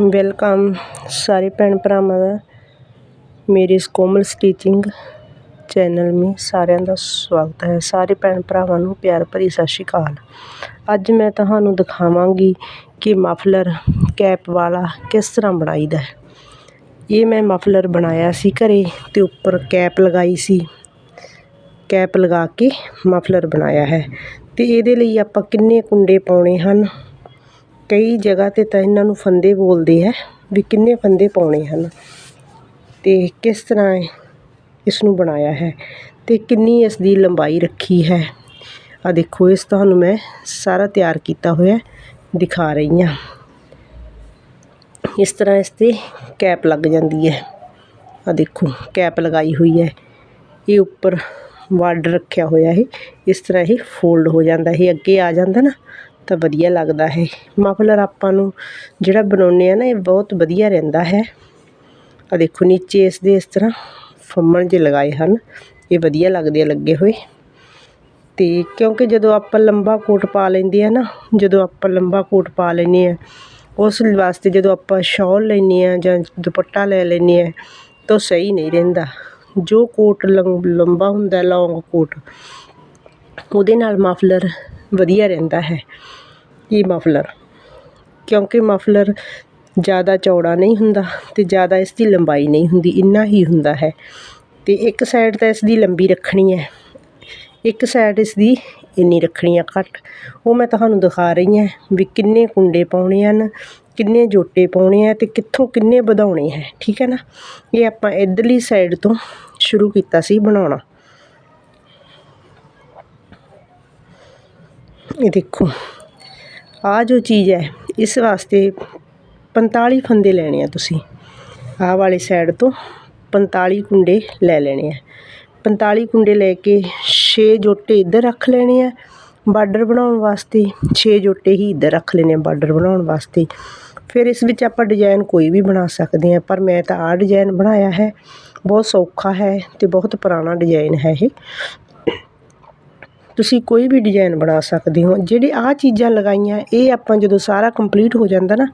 Welcome ਸਾਰੇ ਭੈਣ ਭਰਾਵਾਂ ਦਾ। ਮੇਰੇ ਇਸ ਕੋਮਲ ਸਟੀਚਿੰਗ ਚੈਨਲ ਮੇ ਸਾਰਿਆਂ ਦਾ ਸਵਾਗਤ ਹੈ। ਸਾਰੇ ਭੈਣ ਭਰਾਵਾਂ ਨੂੰ ਪਿਆਰ ਭਰੀ ਸਤਿ ਸ਼੍ਰੀ ਅਕਾਲ। ਅੱਜ ਮੈਂ ਤੁਹਾਨੂੰ ਦਿਖਾਵਾਂਗੀ ਕਿ ਮਫਲਰ ਕੈਪ ਵਾਲਾ ਕਿਸ ਤਰ੍ਹਾਂ ਬਣਾਈਦਾ ਹੈ। ਇਹ ਮੈਂ ਮਫਲਰ ਬਣਾਇਆ ਸੀ ਘਰੇ ਤੇ ਉੱਪਰ ਕੈਪ ਲਗਾਈ ਸੀ। ਕੈਪ ਲਗਾ ਕੇ ਮਫਲਰ ਬਣਾਇਆ ਹੈ। ਤੇ ਇਹਦੇ ਲਈ ਆਪਾਂ ਕਿੰਨੇ ਕੁੰਡੇ ਪਾਉਣੇ ਹਨ? ਕਈ ਜਗ੍ਹਾ 'ਤੇ ਤਾਂ ਇਹਨਾਂ ਨੂੰ ਫੰਦੇ ਬੋਲਦੇ ਹੈ ਵੀ ਕਿੰਨੇ ਫੰਦੇ ਪਾਉਣੇ ਹਨ। ਅਤੇ ਕਿਸ ਤਰ੍ਹਾਂ ਇਸ ਨੂੰ ਬਣਾਇਆ ਹੈ ਅਤੇ ਕਿੰਨੀ ਇਸ ਦੀ ਲੰਬਾਈ ਰੱਖੀ ਹੈ। ਆ ਦੇਖੋ, ਇਸ ਤੁਹਾਨੂੰ ਮੈਂ ਸਾਰਾ ਤਿਆਰ ਕੀਤਾ ਹੋਇਆ ਦਿਖਾ ਰਹੀ ਹਾਂ। ਇਸ ਤਰ੍ਹਾਂ ਇਸ 'ਤੇ ਕੈਪ ਲੱਗ ਜਾਂਦੀ ਹੈ। ਆ ਦੇਖੋ, ਕੈਪ ਲਗਾਈ ਹੋਈ ਹੈ। ਇਹ ਉੱਪਰ ਬਾਰਡਰ ਰੱਖਿਆ ਹੋਇਆ ਇਹ ਇਸ ਤਰ੍ਹਾਂ ਇਹ ਫੋਲਡ ਹੋ ਜਾਂਦਾ ਇਹ ਅੱਗੇ ਆ ਜਾਂਦਾ ਨਾ ਤਾਂ ਵਧੀਆ ਲੱਗਦਾ ਹੈ। ਮਫਲਰ ਆਪਾਂ ਨੂੰ ਜਿਹੜਾ ਬਣਾਉਂਦੇ ਹਾਂ ਨਾ, ਇਹ ਬਹੁਤ ਵਧੀਆ ਰਹਿੰਦਾ ਹੈ। ਆ ਦੇਖੋ ਨੀਚੇ ਇਸ ਦੇ ਇਸ ਤਰ੍ਹਾਂ ਫੰਮਣ ਜੇ ਲਗਾਏ ਹਨ। ਇਹ ਵਧੀਆ ਲੱਗਦੇ ਆ ਲੱਗੇ ਹੋਏ। ਅਤੇ ਕਿਉਂਕਿ ਜਦੋਂ ਆਪਾਂ ਲੰਬਾ ਕੋਟ ਪਾ ਲੈਂਦੇ ਆ ਨਾ, ਜਦੋਂ ਆਪਾਂ ਲੰਬਾ ਕੋਟ ਪਾ ਲੈਂਦੇ ਆ, ਉਸ ਵਾਸਤੇ ਜਦੋਂ ਆਪਾਂ ਸ਼ਾਲ ਲੈਂਦੇ ਆ ਜਾਂ ਦੁਪੱਟਾ ਲੈ ਲੈਂਦੇ ਆ, ਤਾਂ ਸਹੀ ਨਹੀਂ ਰਹਿੰਦਾ। ਜੋ ਕੋਟ ਲੰਬਾ ਹੁੰਦਾ, ਲੌਂਗ ਕੋਟ, ਉਹਦੇ ਨਾਲ ਮਫਲਰ ਵਧੀਆ ਰਹਿੰਦਾ ਹੈ ਇਹ ਮਫਲਰ। ਕਿਉਂਕਿ ਮਫਲਰ ਜ਼ਿਆਦਾ ਚੌੜਾ ਨਹੀਂ ਹੁੰਦਾ ਅਤੇ ਜ਼ਿਆਦਾ ਇਸ ਦੀ ਲੰਬਾਈ ਨਹੀਂ ਹੁੰਦੀ, ਇੰਨਾ ਹੀ ਹੁੰਦਾ ਹੈ। ਅਤੇ ਇੱਕ ਸਾਈਡ ਤਾਂ ਇਸ ਦੀ ਲੰਬੀ ਰੱਖਣੀ ਹੈ, ਇੱਕ ਸਾਈਡ ਇਸ ਦੀ ਇੰਨੀ ਰੱਖਣੀ ਆ ਘੱਟ। ਉਹ ਮੈਂ ਤੁਹਾਨੂੰ ਦਿਖਾ ਰਹੀ ਹਾਂ ਵੀ ਕਿੰਨੇ ਕੁੰਡੇ ਪਾਉਣੇ ਹਨ, ਕਿੰਨੇ ਜੋਟੇ ਪਾਉਣੇ ਆ ਅਤੇ ਕਿੱਥੋਂ ਕਿੰਨੇ ਵਧਾਉਣੇ ਹੈ, ਠੀਕ ਹੈ ਨਾ? ਇਹ ਆਪਾਂ ਇੱਧਰਲੀ ਸਾਈਡ ਤੋਂ ਸ਼ੁਰੂ ਕੀਤਾ ਸੀ ਬਣਾਉਣਾ। ਇਹ ਦੇਖੋ ਆ ਜੋ ਚੀਜ਼ ਹੈ ਇਸ ਵਾਸਤੇ 45 ਫੰਦੇ ਲੈਣੇ ਆ ਤੁਸੀਂ ਆਹ ਵਾਲੇ ਸਾਈਡ ਤੋਂ 45 ਕੁੰਡੇ ਲੈ ਲੈਣੇ ਆ 45 ਕੁੰਡੇ ਲੈ ਕੇ 6 ਜੋਟੇ ਇੱਧਰ ਰੱਖ ਲੈਣੇ ਆ ਬਾਰਡਰ ਬਣਾਉਣ ਵਾਸਤੇ 6 ਜੋਟੇ ਹੀ ਇੱਧਰ ਰੱਖ ਲੈਣੇ ਆ ਬਾਰਡਰ ਬਣਾਉਣ ਵਾਸਤੇ ਫਿਰ ਇਸ ਵਿੱਚ ਆਪਾਂ ਡਿਜ਼ਾਈਨ ਕੋਈ ਵੀ ਬਣਾ ਸਕਦੇ ਆ ਪਰ ਮੈਂ ਤਾਂ ਆਹ ਡਿਜ਼ਾਈਨ ਬਣਾਇਆ ਹੈ ਬਹੁਤ ਸੌਖਾ ਹੈ ਤੇ ਬਹੁਤ ਪੁਰਾਣਾ ਡਿਜ਼ਾਈਨ ਹੈ ਇਹ ਤੁਸੀਂ ਕੋਈ ਵੀ ਡਿਜ਼ਾਈਨ ਬਣਾ ਸਕਦੇ ਹੋ, ਜਿਹੜੇ ਆਹ ਚੀਜ਼ਾਂ ਲਗਾਈਆਂ, ਇਹ ਆਪਾਂ ਜਦੋਂ ਸਾਰਾ ਕੰਪਲੀਟ ਹੋ ਜਾਂਦਾ ਨਾ,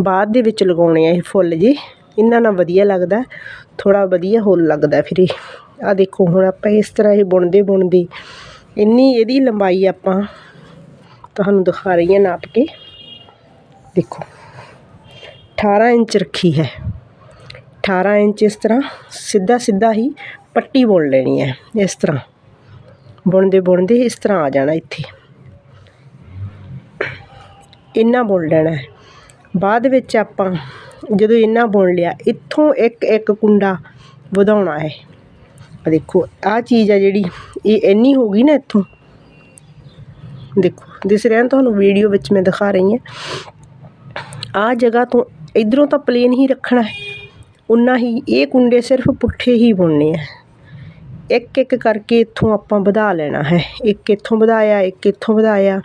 ਬਾਅਦ ਦੇ ਵਿੱਚ ਲਗਾਉਣੇ ਆ ਇਹ ਫੁੱਲ ਜੇ। ਇਹਨਾਂ ਨਾਲ ਵਧੀਆ ਲੱਗਦਾ, ਥੋੜ੍ਹਾ ਵਧੀਆ ਹੋਰ ਲੱਗਦਾ ਫਿਰ ਇਹ। ਆਹ ਦੇਖੋ, ਹੁਣ ਆਪਾਂ ਇਸ ਤਰ੍ਹਾਂ ਇਹ ਬੁਣਦੇ ਬੁਣਦੇ ਇੰਨੀ ਇਹਦੀ ਲੰਬਾਈ ਆਪਾਂ ਤੁਹਾਨੂੰ ਦਿਖਾ ਰਹੀ ਹਾਂ ਨਾਪ ਕੇ। ਦੇਖੋ 18 ਇੰਚ ਰੱਖੀ ਹੈ। 18 ਇੰਚ ਇਸ ਤਰ੍ਹਾਂ ਸਿੱਧਾ ਸਿੱਧਾ ਹੀ ਪੱਟੀ ਬੁਣ ਲੈਣੀ ਹੈ, ਇਸ ਤਰ੍ਹਾਂ। ਬੁਣਦੇ ਬੁਣਦੇ ਇਸ ਤਰ੍ਹਾਂ ਆ ਜਾਣਾ ਇੱਥੇ। ਇੰਨਾ ਬੁਣ ਲੈਣਾ। ਬਾਅਦ ਵਿੱਚ ਆਪਾਂ ਜਦੋਂ ਇੰਨਾ ਬੁਣ ਲਿਆ, ਇੱਥੋਂ ਇੱਕ ਇੱਕ ਕੁੰਡਾ ਵਧਾਉਣਾ ਹੈ। ਆ ਦੇਖੋ ਆ ਚੀਜ਼ ਆ ਜਿਹੜੀ, ਇਹ ਇੰਨੀ ਹੋ ਗਈ ਨਾ ਇੱਥੋਂ। ਦੇਖੋ, ਦਿਸ ਰਿਹਾ ਤੁਹਾਨੂੰ ਵੀਡੀਓ ਵਿੱਚ ਮੈਂ ਦਿਖਾ ਰਹੀ ਹਾਂ। ਆ ਜਗ੍ਹਾ ਤੋਂ ਇਧਰੋਂ ਤਾਂ ਪਲੇਨ ਹੀ ਰੱਖਣਾ ਹੈ। ਉਨਾ ਹੀ, ਇਹ ਕੁੰਡੇ ਸਿਰਫ ਪੁੱਠੇ ਹੀ ਬੁਣਨੇ ਆ। ਇੱਕ ਇੱਕ ਕਰਕੇ ਇੱਥੋਂ ਆਪਾਂ ਵਧਾ ਲੈਣਾ ਹੈ। ਇੱਕ ਇੱਥੋਂ ਵਧਾਇਆ, ਇੱਕ ਇੱਥੋਂ ਵਧਾਇਆ।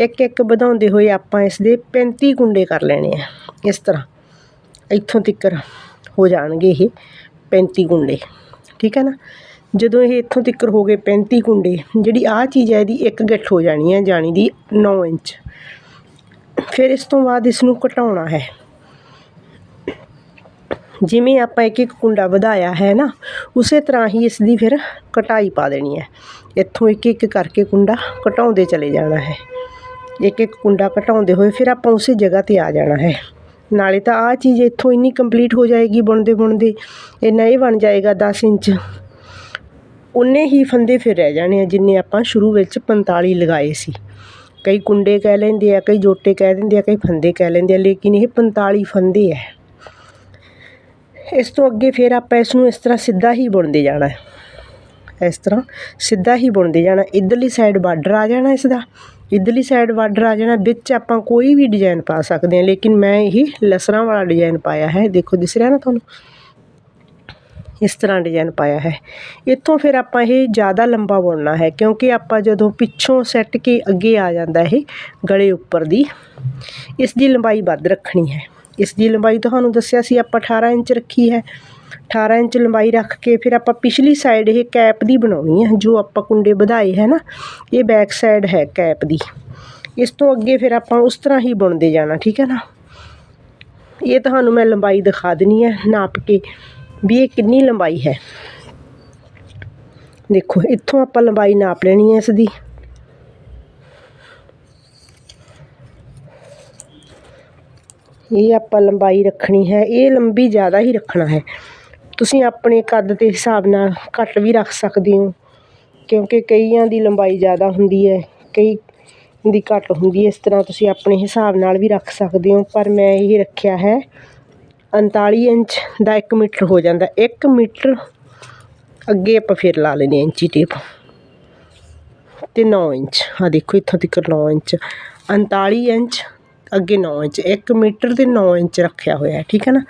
ਇੱਕ ਇੱਕ ਵਧਾਉਂਦੇ ਹੋਏ ਆਪਾਂ ਇਸ ਦੇ 35 ਕੁੰਡੇ ਕਰ ਲੈਣੇ ਆ। ਇਸ ਤਰ੍ਹਾਂ ਇੱਥੋਂ ਤੱਕਰ ਹੋ ਜਾਣਗੇ ਇਹ 35 ਕੁੰਡੇ। ਠੀਕ ਹੈ ਨਾ? ਜਦੋਂ ਇਹ ਇੱਥੋਂ ਤੱਕਰ ਹੋ ਗਏ 35 ਕੁੰਡੇ, ਜਿਹੜੀ ਆਹ ਚੀਜ਼ ਹੈ ਇਹਦੀ ਇੱਕ ਗਿੱਠ ਹੋ ਜਾਣੀ ਹੈ, ਜਾਣੀ ਦੀ 9 ਇੰਚ। ਫਿਰ ਇਸ ਤੋਂ ਬਾਅਦ ਇਸ ਨੂੰ ਘਟਾਉਣਾ ਹੈ। ਜਿਵੇਂ ਆਪਾਂ ਇੱਕ ਇੱਕ ਕੁੰਡਾ ਵਧਾਇਆ ਹੈ ਨਾ ਉਸੇ ਤਰ੍ਹਾਂ ਹੀ ਇਸ ਦੀ ਫਿਰ ਕਟਾਈ ਪਾ ਦੇਣੀ ਹੈ। ਇੱਥੋਂ ਇੱਕ ਇੱਕ ਕਰਕੇ ਕੁੰਡਾ ਘਟਾਉਂਦੇ ਚਲੇ ਜਾਣਾ ਹੈ। ਇੱਕ ਇੱਕ ਕੁੰਡਾ ਘਟਾਉਂਦੇ ਹੋਏ ਫਿਰ ਆਪਾਂ ਉਸੇ ਜਗ੍ਹਾ ਤੇ ਆ ਜਾਣਾ ਹੈ। ਨਾਲੇ ਤਾਂ ਆਹ ਚੀਜ਼ ਇੱਥੋਂ ਇੰਨੀ ਕੰਪਲੀਟ ਹੋ ਜਾਏਗੀ ਬੁਣਦੇ ਬੁਣਦੇ, ਇੰਨਾ ਇਹ ਬਣ ਜਾਏਗਾ 10 ਇੰਚ। ਉਨੇ ਹੀ ਫੰਦੇ ਫਿਰ ਰਹਿ ਜਾਣੇ ਆ ਜਿੰਨੇ ਆਪਾਂ ਸ਼ੁਰੂ ਵਿੱਚ 45 ਲਗਾਏ ਸੀ। ਕਈ ਕੁੰਡੇ ਕਹਿ ਲੈਂਦੇ ਆ, ਕਈ ਜੋਟੇ ਕਹਿ ਦਿੰਦੇ ਆ, ਕਈ ਫੰਦੇ ਕਹਿ ਲੈਂਦੇ ਆ, ਲੇਕਿਨ ਇਹ 45 ਫੰਦੇ ਹੈ। ਇਸ ਤੋਂ ਅੱਗੇ ਫਿਰ ਆਪਾਂ ਇਸ ਨੂੰ ਇਸ ਤਰ੍ਹਾਂ ਸਿੱਧਾ ਹੀ ਬੁਣਦੇ ਜਾਣਾ ਇਸ ਤਰ੍ਹਾਂ ਸਿੱਧਾ ਹੀ ਬੁਣਦੇ ਜਾਣਾ। ਇੱਧਰਲੀ ਸਾਈਡ ਬਾਰਡਰ ਆ ਜਾਣਾ ਇਸ ਦਾ ਇਧਰਲੀ ਸਾਈਡ ਬਾਰਡਰ ਆ ਜਾਣਾ। ਵਿੱਚ ਆਪਾਂ ਕੋਈ ਵੀ ਡਿਜ਼ਾਈਨ ਪਾ ਸਕਦੇ ਹਾਂ, ਲੇਕਿਨ ਮੈਂ ਇਹ ਲਸਰਾਂ ਵਾਲਾ ਡਿਜ਼ਾਈਨ ਪਾਇਆ ਹੈ। ਦੇਖੋ, ਦਿਸ ਰਿਹਾ ਨਾ ਤੁਹਾਨੂੰ? ਇਸ ਤਰ੍ਹਾਂ ਡਿਜ਼ਾਈਨ ਪਾਇਆ ਹੈ। ਇੱਥੋਂ ਫਿਰ ਆਪਾਂ ਇਹ ਜ਼ਿਆਦਾ ਲੰਬਾ ਬੁਣਨਾ ਹੈ, ਕਿਉਂਕਿ ਆਪਾਂ ਜਦੋਂ ਪਿੱਛੋਂ ਸੈੱਟ ਕੇ ਅੱਗੇ ਆ ਜਾਂਦਾ ਇਹ ਗਲੇ ਉੱਪਰ ਦੀ, ਇਸ ਦੀ ਲੰਬਾਈ ਵੱਧ ਰੱਖਣੀ ਹੈ। ਇਸ ਦੀ ਲੰਬਾਈ ਤੁਹਾਨੂੰ ਦੱਸਿਆ ਸੀ ਆਪਾਂ 18 ਇੰਚ ਰੱਖੀ ਹੈ 18 ਇੰਚ ਲੰਬਾਈ ਰੱਖ ਕੇ ਫਿਰ ਆਪਾਂ ਪਿਛਲੀ ਸਾਈਡ ਇਹ ਕੈਪ ਦੀ ਬਣਾਉਣੀ ਹੈ ਜੋ ਆਪਾਂ ਕੁੰਡੇ ਵਧਾਏ ਹੈ ਨਾ ਇਹ ਬੈਕ ਸਾਈਡ ਹੈ ਕੈਪ ਦੀ ਇਸ ਤੋਂ ਅੱਗੇ ਫਿਰ ਆਪਾਂ ਉਸ ਤਰ੍ਹਾਂ ਹੀ ਬੁਣਦੇ ਜਾਣਾ ਠੀਕ ਹੈ ਨਾ ਇਹ ਤੁਹਾਨੂੰ ਮੈਂ ਲੰਬਾਈ ਦਿਖਾ ਦੇਣੀ ਹੈ ਨਾਪ ਕੇ ਵੀ ਇਹ ਕਿੰਨੀ ਲੰਬਾਈ ਹੈ ਦੇਖੋ ਇੱਥੋਂ ਆਪਾਂ ਲੰਬਾਈ ਨਾਪ ਲੈਣੀ ਹੈ ਇਸ ਦੀ ਇਹ ਆਪਾਂ ਲੰਬਾਈ ਰੱਖਣੀ ਹੈ, ਇਹ ਲੰਬੀ ਜ਼ਿਆਦਾ ਹੀ ਰੱਖਣਾ ਹੈ। ਤੁਸੀਂ ਆਪਣੇ ਕੱਦ ਦੇ ਹਿਸਾਬ ਨਾਲ ਘੱਟ ਵੀ ਰੱਖ ਸਕਦੇ ਹੋ, ਕਿਉਂਕਿ ਕਈਆਂ ਦੀ ਲੰਬਾਈ ਜ਼ਿਆਦਾ ਹੁੰਦੀ ਹੈ, ਕਈ ਦੀ ਘੱਟ ਹੁੰਦੀ ਹੈ, ਇਸ ਤਰ੍ਹਾਂ ਤੁਸੀਂ ਆਪਣੇ ਹਿਸਾਬ ਨਾਲ ਵੀ ਰੱਖ ਸਕਦੇ ਹੋ। ਪਰ ਮੈਂ ਇਹ ਰੱਖਿਆ ਹੈ 39 ਇੰਚ ਦਾ 1 ਮੀਟਰ ਹੋ ਜਾਂਦਾ। 1 ਮੀਟਰ ਅੱਗੇ ਆਪਾਂ ਫਿਰ ਲਾ ਲੈਣੀ ਇੰਚੀ ਟੇਪ। ਤੇ 9 ਇੰਚ ਆ ਦੇਖੋ ਇੱਥੋਂ ਤੱਕ 9 ਇੰਚ। 39 ਇੰਚ ਅੱਗੇ ਨੌ ਇੰਚ, ਇੱਕ ਮੀਟਰ ਤੇ 9 ਇੰਚ ਰੱਖਿਆ ਹੋਇਆ ਠੀਕ ਹੈ ਨਾ?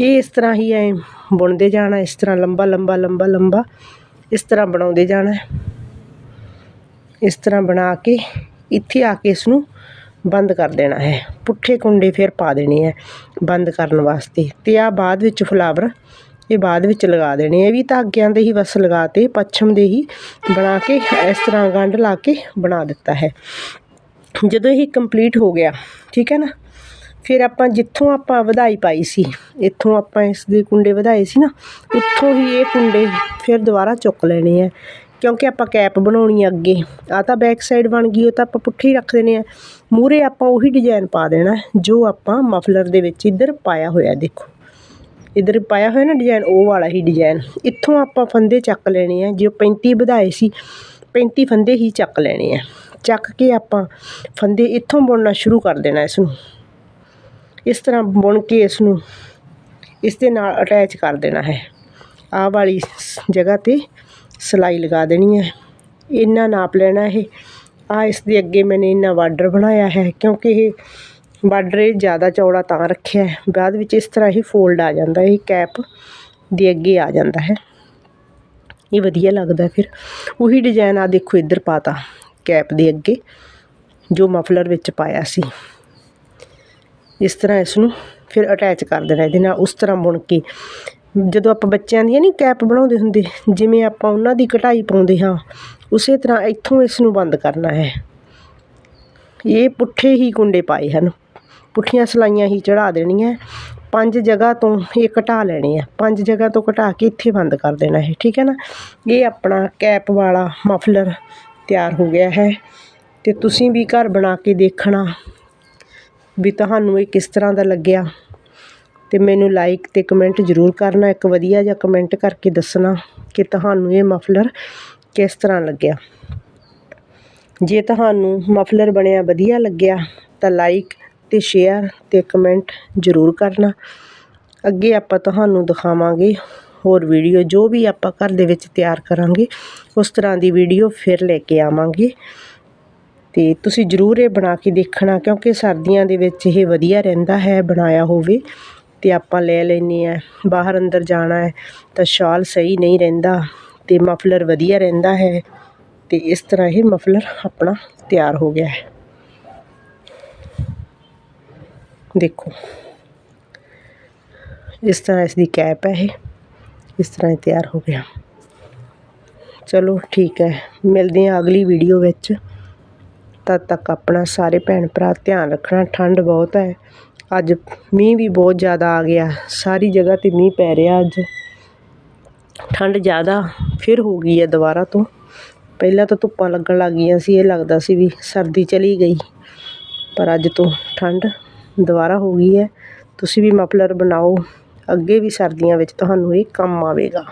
ਇਹ ਇਸ ਤਰ੍ਹਾਂ ਹੀ ਐ ਬੁਣਦੇ ਜਾਣਾ, ਇਸ ਤਰ੍ਹਾਂ ਲੰਬਾ ਲੰਬਾ ਲੰਬਾ ਲੰਬਾ, ਇਸ ਤਰ੍ਹਾਂ ਬਣਾਉਂਦੇ ਜਾਣਾ ਇਸ ਤਰ੍ਹਾਂ ਬਣਾ ਕੇ ਇੱਥੇ ਆ ਕੇ ਇਸ ਨੂੰ ਬੰਦ ਕਰ ਦੇਣਾ ਹੈ। ਪੁੱਠੇ ਕੁੰਡੇ ਫਿਰ ਪਾ ਦੇਣੇ ਹੈ ਬੰਦ ਕਰਨ ਵਾਸਤੇ ਤੇ ਆ ਬਾਅਦ ਵਿੱਚ ਫਲਾਵਰ ਇਹ ਬਾਅਦ ਵਿੱਚ ਲਗਾ ਦੇਣੇ ਇਹ ਵੀ ਧਾਗਿਆਂ ਦੇ ਹੀ ਬਸ ਲਗਾਤੇ ਪੱਛਮ ਦੇ ਹੀ ਬਣਾ ਕੇ ਇਸ ਤਰ੍ਹਾਂ ਗੰਢ ਲਾ ਕੇ ਬਣਾ ਦਿੱਤਾ ਹੈ। ਜਦੋਂ ਇਹ ਕੰਪਲੀਟ ਹੋ ਗਿਆ, ਠੀਕ ਹੈ ਨਾ? ਫਿਰ ਆਪਾਂ ਜਿੱਥੋਂ ਆਪਾਂ ਵਧਾਈ ਪਾਈ ਸੀ, ਇੱਥੋਂ ਆਪਾਂ ਇਸ ਦੇ ਕੁੰਡੇ ਵਧਾਏ ਸੀ ਨਾ, ਉੱਥੋਂ ਹੀ ਇਹ ਕੁੰਡੇ ਫਿਰ ਦੁਬਾਰਾ ਚੁੱਕ ਲੈਣੇ ਆ, ਕਿਉਂਕਿ ਆਪਾਂ ਕੈਪ ਬਣਾਉਣੀ ਆ ਅੱਗੇ। ਆ ਤਾਂ ਬੈਕ ਸਾਈਡ ਬਣ ਗਈ, ਉਹ ਤਾਂ ਆਪਾਂ ਪੁੱਠੀ ਰੱਖ ਦੇਣੇ ਆ। ਮੂਰੇ ਆਪਾਂ ਉਹੀ ਡਿਜ਼ਾਈਨ ਪਾ ਦੇਣਾ, ਜੋ ਆਪਾਂ ਮਫਲਰ ਦੇ ਵਿੱਚ ਇੱਧਰ ਪਾਇਆ ਹੋਇਆ, ਦੇਖੋ। ਇੱਧਰ ਪਾਇਆ ਹੋਇਆ ਨਾ ਡਿਜ਼ਾਈਨ ਉਹ ਵਾਲਾ ਹੀ ਡਿਜ਼ਾਈਨ ਇੱਥੋਂ ਆਪਾਂ ਫੰਦੇ ਚੱਕ ਲੈਣੇ ਆ, ਜੋ 35 ਵਧਾਏ ਸੀ 35 ਫੰਦੇ ਹੀ ਚੱਕ ਲੈਣੇ ਆ। ਚੱਕ ਕੇ ਆਪਾਂ ਫੰਦੇ ਇੱਥੋਂ ਬੁਣਨਾ ਸ਼ੁਰੂ ਕਰ ਦੇਣਾ ਇਸ ਨੂੰ ਇਸ ਤਰ੍ਹਾਂ ਬੁਣ ਕੇ ਇਸ ਨੂੰ ਇਸ ਦੇ ਨਾਲ ਅਟੈਚ ਕਰ ਦੇਣਾ ਹੈ। ਆਹ ਵਾਲੀ ਜਗ੍ਹਾ ਤੇ ਸਿਲਾਈ ਲਗਾ ਦੇਣੀ ਹੈ। ਇੰਨਾ ਨਾਪ ਲੈਣਾ ਇਹ। ਆ ਇਸ ਦੇ ਅੱਗੇ ਮੈਨੇ ਇੰਨਾ ਬਾਰਡਰ ਬਣਾਇਆ ਹੈ ਕਿਉਂਕਿ ਇਹ ਬਾਰਡਰ ਇਹ ਜ਼ਿਆਦਾ ਚੌੜਾ ਤਾਂ ਰੱਖਿਆ ਹੈ। ਬਾਅਦ ਵਿੱਚ ਇਸ ਤਰ੍ਹਾਂ ਹੀ ਫੋਲਡ ਆ ਜਾਂਦਾ ਇਹ ਕੈਪ ਦੇ ਅੱਗੇ ਆ ਜਾਂਦਾ ਹੈ। ਇਹ ਵਧੀਆ ਲੱਗਦਾ ਫਿਰ। ਉਹੀ ਡਿਜ਼ਾਈਨ ਆ ਦੇਖੋ ਇੱਧਰ ਪਾਤਾ ਕੈਪ ਦੇ ਅੱਗੇ, ਜੋ ਮਫਲਰ ਵਿੱਚ ਪਾਇਆ ਸੀ। ਇਸ ਤਰ੍ਹਾਂ ਇਸ ਨੂੰ ਫਿਰ ਅਟੈਚ ਕਰ ਦੇਣਾ ਇਹਦੇ ਨਾਲ। ਉਸ ਤਰ੍ਹਾਂ ਬੁਣ ਕੇ, ਜਦੋਂ ਆਪਾਂ ਬੱਚਿਆਂ ਦੀਆਂ ਨਹੀਂ ਕੈਪ ਬਣਾਉਂਦੇ ਹੁੰਦੇ, ਜਿਵੇਂ ਆਪਾਂ ਉਹਨਾਂ ਦੀ ਕਢਾਈ ਪਾਉਂਦੇ ਹਾਂ, ਉਸੇ ਤਰ੍ਹਾਂ ਇੱਥੋਂ ਇਸ ਨੂੰ ਬੰਦ ਕਰਨਾ ਹੈ। ਇਹ ਪੁੱਠੇ ਹੀ ਕੁੰਡੇ ਪਾਏ ਹਨ। ਪੁੱਠੀਆਂ ਸਲਾਈਆਂ ਹੀ ਚੜਾ ਦੇਣੀਆਂ। ਪੰਜ ਜਗ੍ਹਾ ਤੋਂ ਇਹ ਘਟਾ ਲੈਣੇ ਆ। ਪੰਜ ਜਗ੍ਹਾ ਤੋਂ ਘਟਾ ਕੇ ਇੱਥੇ ਬੰਦ ਕਰ ਦੇਣਾ ਹੈ। ਠੀਕ ਹੈ ਨਾ? ਇਹ ਆਪਣਾ ਕੈਪ ਵਾਲਾ ਮਫਲਰ ਤਿਆਰ ਹੋ ਗਿਆ ਹੈ ਅਤੇ ਤੁਸੀਂ ਵੀ ਘਰ ਬਣਾ ਕੇ ਦੇਖਣਾ ਵੀ ਤੁਹਾਨੂੰ ਇਹ ਕਿਸ ਤਰ੍ਹਾਂ ਦਾ ਲੱਗਿਆ। ਅਤੇ ਮੈਨੂੰ ਲਾਈਕ ਅਤੇ ਕਮੈਂਟ ਜ਼ਰੂਰ ਕਰਨਾ, ਇੱਕ ਵਧੀਆ ਜਿਹਾ ਕਮੈਂਟ ਕਰਕੇ ਦੱਸਣਾ ਕਿ ਤੁਹਾਨੂੰ ਇਹ ਮਫਲਰ ਕਿਸ ਤਰ੍ਹਾਂ ਲੱਗਿਆ। ਜੇ ਤੁਹਾਨੂੰ ਮਫਲਰ ਬਣਿਆ ਵਧੀਆ ਲੱਗਿਆ ਤਾਂ ਲਾਈਕ ਅਤੇ ਸ਼ੇਅਰ ਅਤੇ ਕਮੈਂਟ ਜ਼ਰੂਰ ਕਰਨਾ। ਅੱਗੇ ਆਪਾਂ ਤੁਹਾਨੂੰ ਦਿਖਾਵਾਂਗੇ ਹੋਰ ਵੀਡੀਓ ਜੋ ਵੀ ਆਪਾਂ ਘਰ ਦੇ ਵਿੱਚ ਤਿਆਰ ਕਰਾਂਗੇ, ਉਸ ਤਰ੍ਹਾਂ ਦੀ ਵੀਡੀਓ ਫਿਰ ਲੈ ਕੇ ਆਵਾਂਗੇ। ਤੇ ਤੁਸੀਂ ਜ਼ਰੂਰ ਇਹ ਬਣਾ ਕੇ ਦੇਖਣਾ, ਕਿਉਂਕਿ ਸਰਦੀਆਂ ਦੇ ਵਿੱਚ ਇਹ ਵਧੀਆ ਰਹਿੰਦਾ ਹੈ ਬਣਾਇਆ ਹੋਵੇ। ਤੇ ਆਪਾਂ ਲੈ ਲੈਨੇ ਆ ਬਾਹਰ ਅੰਦਰ ਜਾਣਾ ਹੈ ਤਾਂ ਸ਼ਾਲ ਸਹੀ ਨਹੀਂ ਰਹਿੰਦਾ ਤੇ ਮਫਲਰ ਵਧੀਆ ਰਹਿੰਦਾ ਹੈ। ਤੇ ਇਸ ਤਰ੍ਹਾਂ ਇਹ ਮਫਲਰ ਆਪਣਾ ਤਿਆਰ ਹੋ ਗਿਆ ਹੈ। ਦੇਖੋ, ਇਸ ਤਰ੍ਹਾਂ ਇਸ ਦੀ ਕੈਪ ਹੈ ਇਹ। ਇਸ ਤਰ੍ਹਾਂ ਇਹ ਤਿਆਰ ਹੋ ਗਿਆ। ਚਲੋ ਠੀਕ ਹੈ, ਮਿਲਦੇ ਹਾਂ ਅਗਲੀ ਵੀਡੀਓ ਵਿੱਚ। ਤਦ ਤੱਕ ਆਪਣਾ ਸਾਰੇ ਭੈਣ ਭਰਾ ਧਿਆਨ ਰੱਖਣਾ, ਠੰਡ ਬਹੁਤ ਹੈ। ਅੱਜ ਮੀਂਹ ਵੀ ਬਹੁਤ ਜ਼ਿਆਦਾ ਆ ਗਿਆ, ਸਾਰੀ ਜਗ੍ਹਾ ਤੇ ਮੀਂਹ ਪੈ ਰਿਹਾ ਅੱਜ। ਠੰਡ ਜ਼ਿਆਦਾ ਫਿਰ ਹੋ ਗਈ ਹੈ ਦੁਬਾਰਾ ਤੋਂ। ਪਹਿਲਾਂ ਤਾਂ ਧੁੱਪਾਂ ਲੱਗਣ ਲੱਗ ਗਈਆਂ ਸੀ, ਇਹ ਲੱਗਦਾ ਸੀ ਵੀ ਸਰਦੀ ਚਲੀ ਗਈ। ਪਰ ਅੱਜ ਤੋਂ ਠੰਡ ਦੁਬਾਰਾ ਹੋ ਗਈ ਹੈ। ਤੁਸੀਂ ਵੀ ਮਫਲਰ ਬਣਾਓ। ਅੱਗੇ ਵੀ ਸਰਦੀਆਂ ਵਿੱਚ ਤੁਹਾਨੂੰ ਇਹ ਕੰਮ ਆਵੇਗਾ।